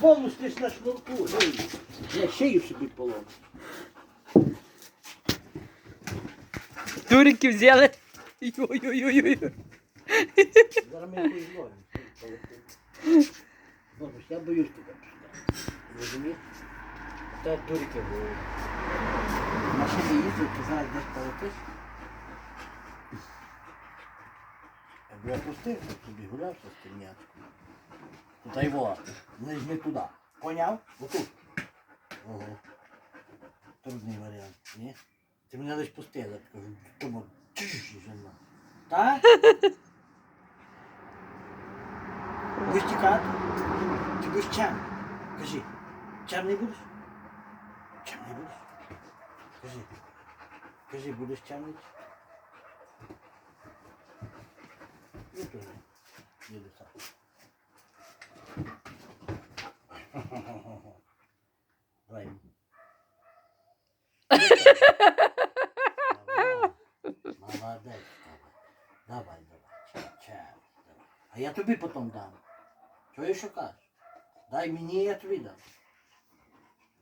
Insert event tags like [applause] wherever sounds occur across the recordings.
Бонус ти ж на шнурку. Ей, Я шию собі поломав. Турики взяли. Ой-ой-ой-ой. Зараз ми якось зловимо. Бонус, я боюсь тебе пускати. Розумієш? Та дурики були. Машини їздять, ти знаєш, десь полетиш. Якби я пустив, то собі гулявся з темнячкою. Тут його, не ж не туди. Поняв? Отут. Ого. Трудний варіант, ні? Ти мене лиш пустила, кажу, тому чш, жена. Так? [laughs] Будеш тікати? Ти будеш чем? Кажи, чем не будеш? Чем не будеш? Кажи. Кажи, будеш чемний? Ну, то не. Їду сам. Давай. Молодець. Давай, давай. Чем, давай. А я тобі потім дам. Що кажеш? Дай мені, я тобі дам.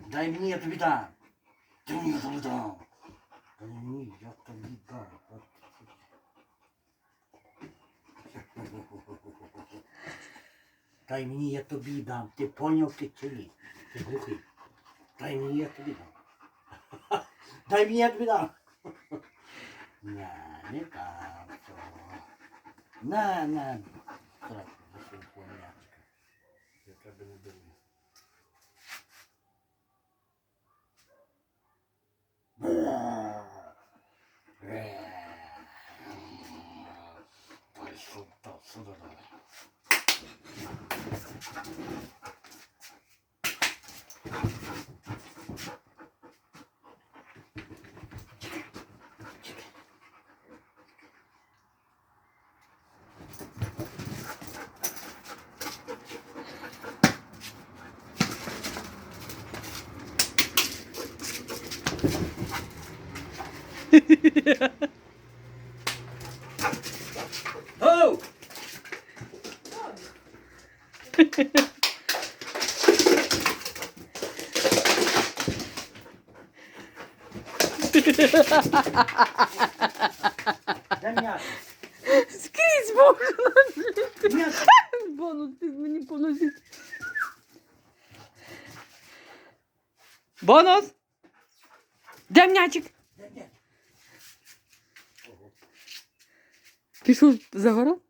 Дай мені, я тобі дам. Ти мені тобі дам. Дай мені, я тобі дам. Дай мені, я тобі дам. Ти поняв ти чи? Ти глухий. Дай мені, я тобі дам. Дай мені, я тобі дам. Не там. цього. На, на. Трапу за свою. Я тебе не даю. Şuradan abi. Yeah. М'ясо. Скрізь можна. М'ясо. Бонус ти мені поносить. Бонус. Де м'ячик? М'ясо. Пішов за город?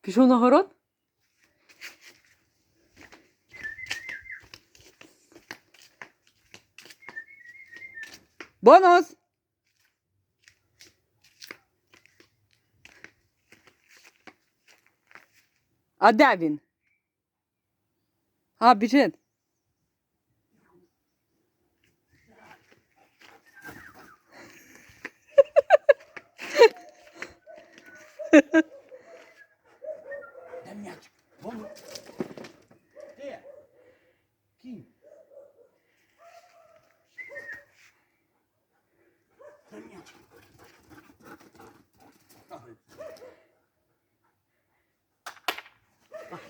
Пішов на город? Бонус! А де він? А, біжить. Дай м'ясо. Вон. Де? Кінь.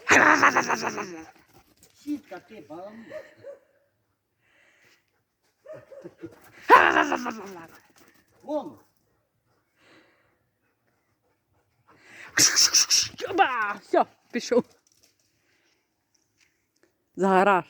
Ага. Сітка, ти баламут. Вон. Ба! Все, пішов. За гараж.